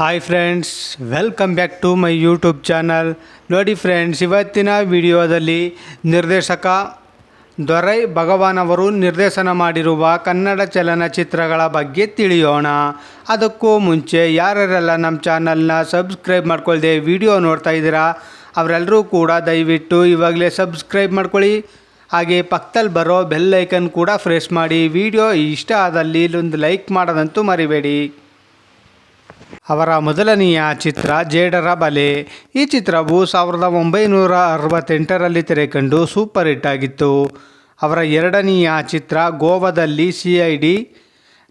Hi friends welcome back to my YouTube channel ನೋಡಿ friends ಇವತ್ತಿನ ವಿಡಿಯೋದಲ್ಲಿ ನಿರ್ದೇಶಕ ದೊರೈ ಭಗವಾನ್ ಅವರು ನಿರ್ದೇಶನ ಮಾಡಿರುವ ಕನ್ನಡ ಚಲನಚಿತ್ರಗಳ ಬಗ್ಗೆ ತಿಳಿಯೋಣ. ಅದಕ್ಕೂ ಮುಂಚೆ ಯಾರ್ಯಾರೆಲ್ಲ ನಮ್ಮ ಚಾನಲ್ನ ಸಬ್ಸ್ಕ್ರೈಬ್ ಮಾಡ್ಕೊಳ್ದೆ ವಿಡಿಯೋ ನೋಡ್ತಾ ಇದ್ದೀರಾ ಅವರೆಲ್ಲರೂ ಕೂಡ ದಯವಿಟ್ಟು ಇವಾಗಲೇ ಸಬ್ಸ್ಕ್ರೈಬ್ ಮಾಡ್ಕೊಳ್ಳಿ. ಹಾಗೆ ಪಕ್ಕದಲ್ಲಿ ಬರೋ ಬೆಲ್ ಐಕನ್ ಕೂಡ ಫ್ರೆಶ್ ಮಾಡಿ. ವಿಡಿಯೋ ಇಷ್ಟ ಆದಲ್ಲಿ ಇಲ್ಲೊಂದು ಲೈಕ್ ಮಾಡೋದಂತೂ ಮರಿಬೇಡಿ. ಅವರ ಮೊದಲನೆಯ ಚಿತ್ರ ಜೇಡರ ಬಲೆ. ಈ ಚಿತ್ರವು ಸಾವಿರದ ಒಂಬೈನೂರ ಅರವತ್ತೆಂಟರಲ್ಲಿ ತೆರೆಕಂಡು ಸೂಪರ್ ಹಿಟ್ ಆಗಿತ್ತು. ಅವರ ಎರಡನೆಯ ಚಿತ್ರ ಗೋವಾದಲ್ಲಿ C I D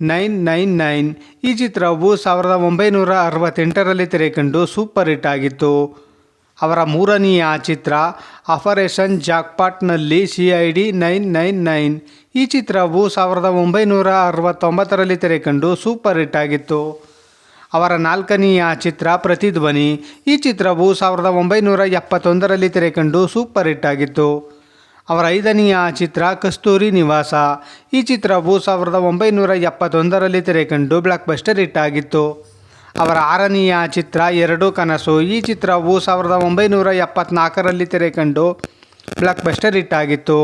nine nine nine. ಈ ಚಿತ್ರವು ಸಾವಿರದ ಒಂಬೈನೂರ ಅರವತ್ತೆಂಟರಲ್ಲಿ ತೆರೆಕಂಡು ಸೂಪರ್ ಹಿಟ್ ಆಗಿತ್ತು. ಅವರ ಮೂರನೆಯ ಚಿತ್ರ operation ಜಾಕ್ಪಾಟ್ನಲ್ಲಿ C I D nine nine nine. ಈ ಚಿತ್ರವು ಸಾವಿರದ ಒಂಬೈನೂರ ಅರವತ್ತೊಂಬತ್ತರಲ್ಲಿ ತೆರೆಕಂಡು ಸೂಪರ್ ಹಿಟ್ ಆಗಿತ್ತು. ಅವರ ನಾಲ್ಕನೆಯ ಚಿತ್ರ ಪ್ರತಿಧ್ವನಿ. ಈ ಚಿತ್ರವು ಸಾವಿರದ ಒಂಬೈನೂರ ಎಪ್ಪತ್ತೊಂದರಲ್ಲಿ ತೆರೆಕಂಡು ಸೂಪರ್ ಹಿಟ್ ಆಗಿತ್ತು. ಅವರ ಐದನೆಯ ಚಿತ್ರ ಕಸ್ತೂರಿ ನಿವಾಸ. ಈ ಚಿತ್ರವು ಸಾವಿರದ ಒಂಬೈನೂರ ಎಪ್ಪತ್ತೊಂದರಲ್ಲಿ ತೆರೆಕಂಡು ಬ್ಲಾಕ್ ಬಸ್ಟರ್ ಹಿಟ್ ಆಗಿತ್ತು. ಅವರ ಆರನೆಯ ಚಿತ್ರ ಎರಡು ಕನಸು. ಈ ಚಿತ್ರವು ಸಾವಿರದ ಒಂಬೈನೂರ ಎಪ್ಪತ್ನಾಲ್ಕರಲ್ಲಿ ತೆರೆಕಂಡು ಬ್ಲಾಕ್ ಬಸ್ಟರ್ ಹಿಟ್ ಆಗಿತ್ತು.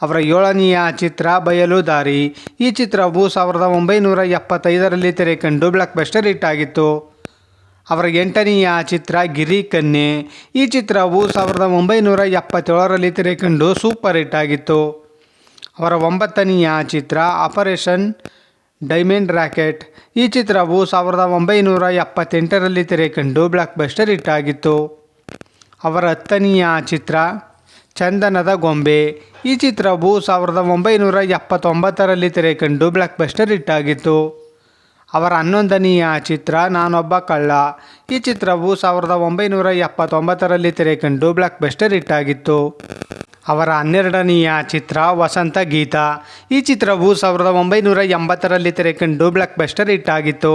ಅವರ ಏಳನೆಯ ಚಿತ್ರ ಬಯಲು ದಾರಿ. ಈ ಚಿತ್ರವು ಸಾವಿರದ ಒಂಬೈನೂರ ಎಪ್ಪತ್ತೈದರಲ್ಲಿ ತೆರೆಕಂಡು ಬ್ಲಾಕ್ ಬಸ್ಟರ್ ಹಿಟ್ ಆಗಿತ್ತು ಅವರ ಎಂಟನೆಯ ಚಿತ್ರ ಗಿರಿ ಕನ್ಯೆ. ಈ ಚಿತ್ರವು ಸಾವಿರದ ಒಂಬೈನೂರ ಎಪ್ಪತ್ತೇಳರಲ್ಲಿ ತೆರೆಕಂಡು ಸೂಪರ್ ಹಿಟ್ ಆಗಿತ್ತು ಅವರ ಒಂಬತ್ತನೆಯ ಚಿತ್ರ ಆಪರೇಷನ್ ಡೈಮಂಡ್ ರ್ಯಾಕೆಟ್ ಈ ಚಿತ್ರವು ಸಾವಿರದ ಒಂಬೈನೂರ ಎಪ್ಪತ್ತೆಂಟರಲ್ಲಿ ತೆರೆಕಂಡು ಬ್ಲಾಕ್ ಬಸ್ಟರ್ ಹಿಟ್ ಆಗಿತ್ತು ಅವರ ಹತ್ತನೆಯ ಚಿತ್ರ ಚಂದನದ ಗೊಂಬೆ. ಈ ಚಿತ್ರವು ಸಾವಿರದ ಒಂಬೈನೂರ ಎಪ್ಪತ್ತೊಂಬತ್ತರಲ್ಲಿ ತೆರೆಕಂಡು ಬ್ಲಾಕ್ ಬಸ್ಟರ್ ಹಿಟ್ಟಾಗಿತ್ತು ಅವರ ಹನ್ನೊಂದನೆಯ ಚಿತ್ರ ನಾನೊಬ್ಬ ಕಳ್ಳ. ಈ ಚಿತ್ರವು ಸಾವಿರದ ಒಂಬೈನೂರ ಎಪ್ಪತ್ತೊಂಬತ್ತರಲ್ಲಿ ತೆರೆಕಂಡು ಬ್ಲಾಕ್ ಬಸ್ಟರ್ ಹಿಟ್ಟಾಗಿತ್ತು ಅವರ ಹನ್ನೆರಡನೆಯ ಚಿತ್ರ ವಸಂತ ಗೀತ. ಈ ಚಿತ್ರವು ಸಾವಿರದ ಒಂಬೈನೂರ ಎಂಬತ್ತರಲ್ಲಿ ತೆರೆಕಂಡು ಬ್ಲಾಕ್ ಬಸ್ಟರ್ ಹಿಟ್ ಆಗಿತ್ತು.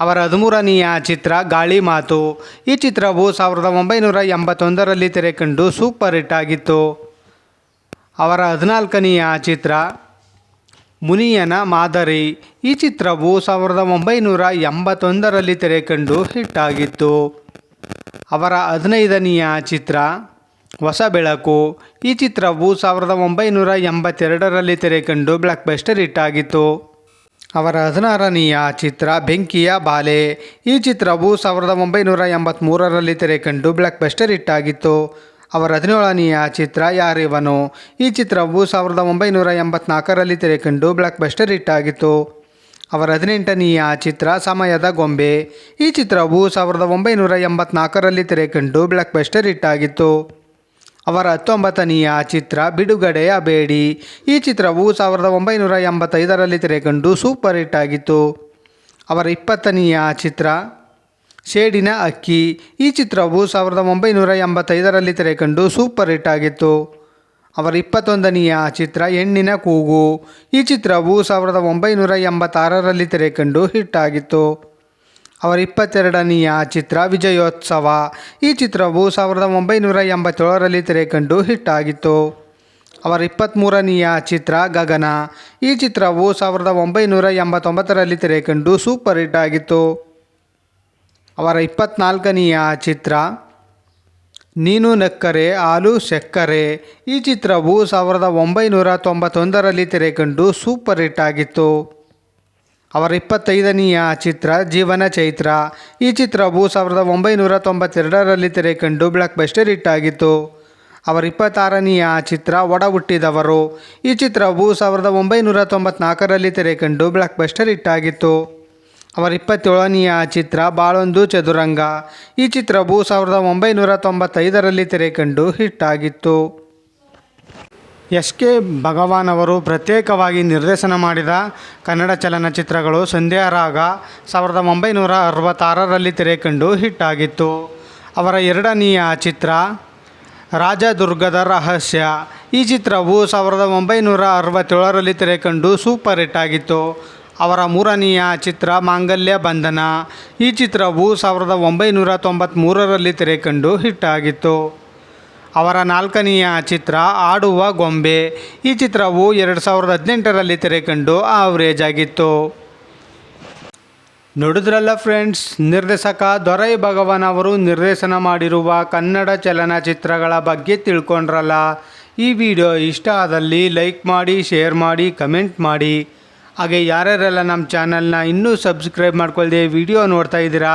ಅವರ ಹದಿಮೂರನೆಯ ಚಿತ್ರ ಗಾಳಿ ಮಾತು. ಈ ಚಿತ್ರವು ಸಾವಿರದ ಒಂಬೈನೂರ ಎಂಬತ್ತೊಂದರಲ್ಲಿ ತೆರೆಕಂಡು ಸೂಪರ್ ಹಿಟ್ ಆಗಿತ್ತು. ಅವರ ಹದಿನಾಲ್ಕನೆಯ ಚಿತ್ರ ಮುನಿಯನ ಮಾದರಿ. ಈ ಚಿತ್ರವು ಸಾವಿರದ ಒಂಬೈನೂರ ಎಂಬತ್ತೊಂದರಲ್ಲಿ ತೆರೆಕಂಡು ಹಿಟ್ ಆಗಿತ್ತು. ಅವರ ಹದಿನೈದನೆಯ ಚಿತ್ರ ಹೊಸ ಬೆಳಕು ಈ ಚಿತ್ರವು ಸಾವಿರದ ಒಂಬೈನೂರ ಎಂಬತ್ತೆರಡರಲ್ಲಿ ತೆರೆಕಂಡು ಬ್ಲಾಕ್ ಬೆಸ್ಟರ್ ಹಿಟ್ ಆಗಿತ್ತು. ಅವರ ಹದಿನಾರನೆಯ ಚಿತ್ರ ಬೆಂಕಿಯ ಬಾಲೆ. ಈ ಚಿತ್ರವು ಸಾವಿರದ ಒಂಬೈನೂರ ಎಂಬತ್ತ್ಮೂರರಲ್ಲಿ ತೆರೆಕಂಡು ಬ್ಲಾಕ್ ಬಸ್ಟರ್ ಇಟ್ಟಾಗಿತ್ತು ಅವರ ಹದಿನೇಳನೆಯ ಚಿತ್ರ ಯಾರಿವನು? ಈ ಚಿತ್ರವು ಸಾವಿರದ ಒಂಬೈನೂರ ಎಂಬತ್ನಾಲ್ಕರಲ್ಲಿ ತೆರೆಕಂಡು ಬ್ಲಾಕ್ ಬಸ್ಟರ್ ಇಟ್ಟಾಗಿತ್ತು ಅವರ ಹದಿನೆಂಟನೆಯ ಚಿತ್ರ ಸಮಯದ ಗೊಂಬೆ. ಈ ಚಿತ್ರವು ಸಾವಿರದ ಒಂಬೈನೂರ ಎಂಬತ್ನಾಲ್ಕರಲ್ಲಿ ತೆರೆಕಂಡು ಬ್ಲಾಕ್ ಬಸ್ಟರ್ ಇಟ್ಟಾಗಿತ್ತು ಅವರ ಹತ್ತೊಂಬತ್ತನೆಯ ಚಿತ್ರ ಬಿಡುಗಡೆಯ ಬೇಡಿ. ಈ ಚಿತ್ರವು ಸಾವಿರದ ಒಂಬೈನೂರ ಎಂಬತ್ತೈದರಲ್ಲಿ ತೆರೆಕಂಡು ಸೂಪರ್ ಹಿಟ್ ಆಗಿತ್ತು. ಅವರ ಇಪ್ಪತ್ತನೆಯ ಚಿತ್ರ ಶೇಡಿನ ಅಕ್ಕಿ. ಈ ಚಿತ್ರವು ಸಾವಿರದ ಒಂಬೈನೂರ ಎಂಬತ್ತೈದರಲ್ಲಿ ತೆರೆಕಂಡು ಸೂಪರ್ ಹಿಟ್ ಆಗಿತ್ತು. ಅವರ ಇಪ್ಪತ್ತೊಂದನೆಯ ಚಿತ್ರ ಹೆಣ್ಣಿನ ಕೂಗು. ಈ ಚಿತ್ರವು ಸಾವಿರದ ಒಂಬೈನೂರ ಎಂಬತ್ತಾರರಲ್ಲಿ ತೆರೆಕಂಡು ಹಿಟ್ ಆಗಿತ್ತು. ಅವರ ಇಪ್ಪತ್ತೆರಡನೆಯ ಚಿತ್ರ ವಿಜಯೋತ್ಸವ. ಈ ಚಿತ್ರವು ಸಾವಿರದ ಒಂಬೈನೂರ ಎಂಬತ್ತೇಳರಲ್ಲಿ ತೆರೆಕಂಡು ಹಿಟ್ ಆಗಿತ್ತು. ಅವರ ಇಪ್ಪತ್ತ್ಮೂರನೆಯ ಚಿತ್ರ ಗಗನ. ಈ ಚಿತ್ರವು ಸಾವಿರದ ಒಂಬೈನೂರ ಎಂಬತ್ತೊಂಬತ್ತರಲ್ಲಿ ತೆರೆಕಂಡು ಸೂಪರ್ ಹಿಟ್ ಆಗಿತ್ತು. ಅವರ ಇಪ್ಪತ್ನಾಲ್ಕನೆಯ ಚಿತ್ರ ನೀನು ನಕ್ಕರೆ ಆಲು ಸಕ್ಕರೆ. ಈ ಚಿತ್ರವು ಸಾವಿರದ ಒಂಬೈನೂರ ತೊಂಬತ್ತೊಂದರಲ್ಲಿ ತೆರೆಕಂಡು ಸೂಪರ್ ಹಿಟ್ ಆಗಿತ್ತು. ಅವರ ಇಪ್ಪತ್ತೈದನೆಯ ಚಿತ್ರ ಜೀವನ ಚೈತ್ರ. ಈ ಚಿತ್ರವು ಸಾವಿರದ ಒಂಬೈನೂರ ತೊಂಬತ್ತೆರಡರಲ್ಲಿ ತೆರೆಕಂಡು ಬ್ಲಾಕ್ ಬಸ್ಟರ್ ಹಿಟ್ ಆಗಿತ್ತು ಅವರ ಇಪ್ಪತ್ತಾರನೆಯ ಚಿತ್ರ ಒಡ ಹುಟ್ಟಿದವರು ಈ ಚಿತ್ರವು ಸಾವಿರದ ಒಂಬೈನೂರ ತೊಂಬತ್ನಾಲ್ಕರಲ್ಲಿ ತೆರೆಕಂಡು ಬ್ಲಾಕ್ ಬಸ್ಟರ್ ಹಿಟ್ ಆಗಿತ್ತು ಅವರ ಇಪ್ಪತ್ತೇಳನೆಯ ಚಿತ್ರ ಬಾಳೊಂದು ಚದುರಂಗ. ಈ ಚಿತ್ರವು ಸಾವಿರದ ಒಂಬೈನೂರ ತೊಂಬತ್ತೈದರಲ್ಲಿ ತೆರೆಕಂಡು ಹಿಟ್ ಆಗಿತ್ತು ಎಸ್ ಕೆ ಭಗವಾನ್ ಅವರು ಪ್ರತ್ಯೇಕವಾಗಿ ನಿರ್ದೇಶನ ಮಾಡಿದ ಕನ್ನಡ ಚಲನಚಿತ್ರಗಳು ಸಂಧ್ಯಾ ರಾಗ ಸಾವಿರದ ಒಂಬೈನೂರ ಅರವತ್ತಾರರಲ್ಲಿ ತೆರೆಕಂಡು ಹಿಟ್ ಆಗಿತ್ತು. ಅವರ ಎರಡನೆಯ ಚಿತ್ರ ರಾಜದುರ್ಗದ ರಹಸ್ಯ. ಈ ಚಿತ್ರವು ಸಾವಿರದ ಒಂಬೈನೂರ ಅರವತ್ತೇಳರಲ್ಲಿ ತೆರೆಕಂಡು ಸೂಪರ್ ಹಿಟ್ ಆಗಿತ್ತು. ಅವರ ಮೂರನೆಯ ಚಿತ್ರ ಮಾಂಗಲ್ಯ ಬಂಧನ. ಈ ಚಿತ್ರವು ಸಾವಿರದ ಒಂಬೈನೂರ ತೊಂಬತ್ತ್ಮೂರರಲ್ಲಿ ತೆರೆಕಂಡು ಹಿಟ್ ಆಗಿತ್ತು. ಅವರ ನಾಲ್ಕನೆಯ ಚಿತ್ರ ಆಡುವ ಗೊಂಬೆ. ಈ ಚಿತ್ರವು ಎರಡು ಸಾವಿರದ ಹದಿನೆಂಟರಲ್ಲಿ ತೆರೆಕಂಡು ಆವರೇಜ್ ಆಗಿತ್ತು. ನೋಡಿದ್ರಲ್ಲ ಫ್ರೆಂಡ್ಸ್ ನಿರ್ದೇಶಕ ದೊರೈ ಭಗವಾನ್ ಅವರು ನಿರ್ದೇಶನ ಮಾಡಿರುವ ಕನ್ನಡ ಚಲನಚಿತ್ರಗಳ ಬಗ್ಗೆ ತಿಳ್ಕೊಂಡ್ರಲ್ಲ. ಈ ವಿಡಿಯೋ ಇಷ್ಟ ಆದಲ್ಲಿ ಲೈಕ್ ಮಾಡಿ ಶೇರ್ ಮಾಡಿ ಕಮೆಂಟ್ ಮಾಡಿ. ಹಾಗೆ ಯಾರ್ಯಾರೆಲ್ಲ ನಮ್ಮ ಚಾನಲ್ನ ಇನ್ನೂ ಸಬ್ಸ್ಕ್ರೈಬ್ ಮಾಡ್ಕೊಳ್ದೆ ವಿಡಿಯೋ ನೋಡ್ತಾ ಇದ್ದೀರಾ?